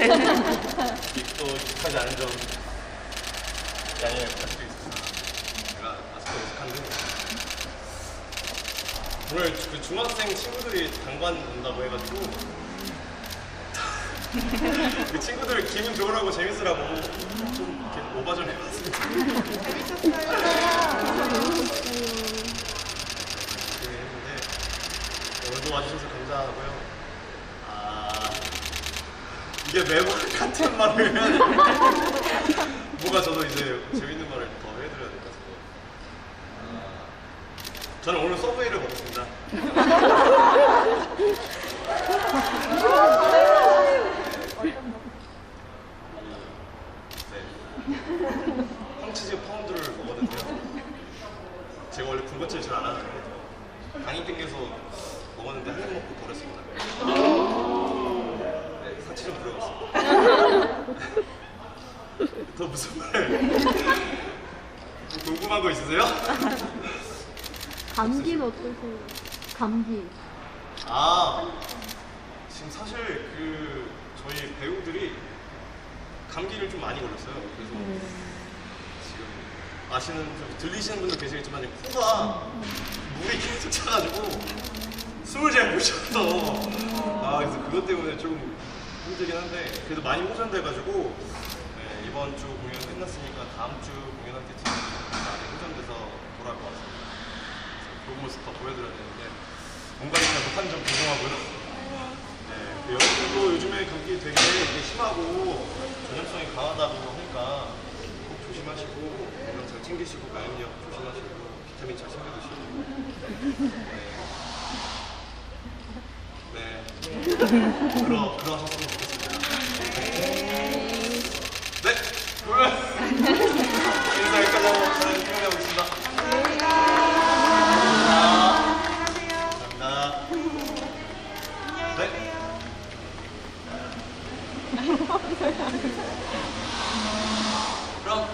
정확하지 않은 점 양해 부탁드리겠습니다. 제가 아직도 어색한데 오늘 그 중학생 친구들이 당관 온다고 해가지고 그 친구들 기분 좋으라고 재밌으라고 좀 이렇게 오바 좀 해봤습니다. 네, 했는데 오늘도 와주셔서 감사하고요. 아 이게 매번 같은 말을 해야 돼. 뭐가 저도 이제 재밌는 말을 더 해드려야 될 것 같아요. 아, 저는 오늘 서브웨이를 먹었습니다. 네. 황치즈 파운드를 먹었는데요. 제가 원래 군것질 잘 안 하는데 당이 땡겨서 먹었는데 한 입 먹고 버렸습니다. 네, 상치 좀 부려봤습니다. 더 무슨 말? 궁금한 거 있으세요? 감기는 어떠세요? 감기. 아 지금 사실 그 저희 배우들이 감기를 좀 많이 걸렸어요. 그래서 지금 아시는 좀 들리시는 분들 계시겠지만 코가 물이 계속 차가지고 숨을 잘 못 쉬어서 아 그래서 그것 때문에 조금 힘들긴 한데 그래도 많이 호전돼가지고 네, 이번 주 공연 끝났으니까 다음 주 공연할 때쯤 많이 호전돼서 돌아올 것 같습니다. 그래서 그 모습 더 보여드려야 되는데 뭔가 제가 못한 점 죄송하고요. 네, 그 여러분들도 요즘에 감기 되게 심하고 전염성이 강하다고 하니까 꼭 조심하시고 건강 잘 챙기시고 면역력 조심하시고 비타민 잘 챙겨 드시고 네. 네. 그러 그러셨으면 좋겠습니다. 인사 여기까지 하고 있습니다. 감사합니다. 네. 그럼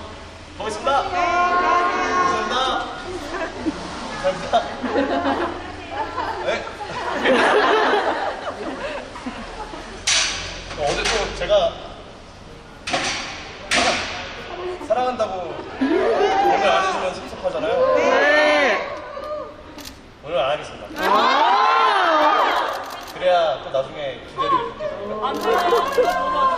가보겠습니다. 감사합니다. 감사합니다. 네. 어제 또 제가 사랑- 사랑한다고 오늘 안 해주면 섭섭하잖아요. 네. 오늘 안 하겠습니다. 그래야 또 나중에 기대를 갖게 됩니다. 여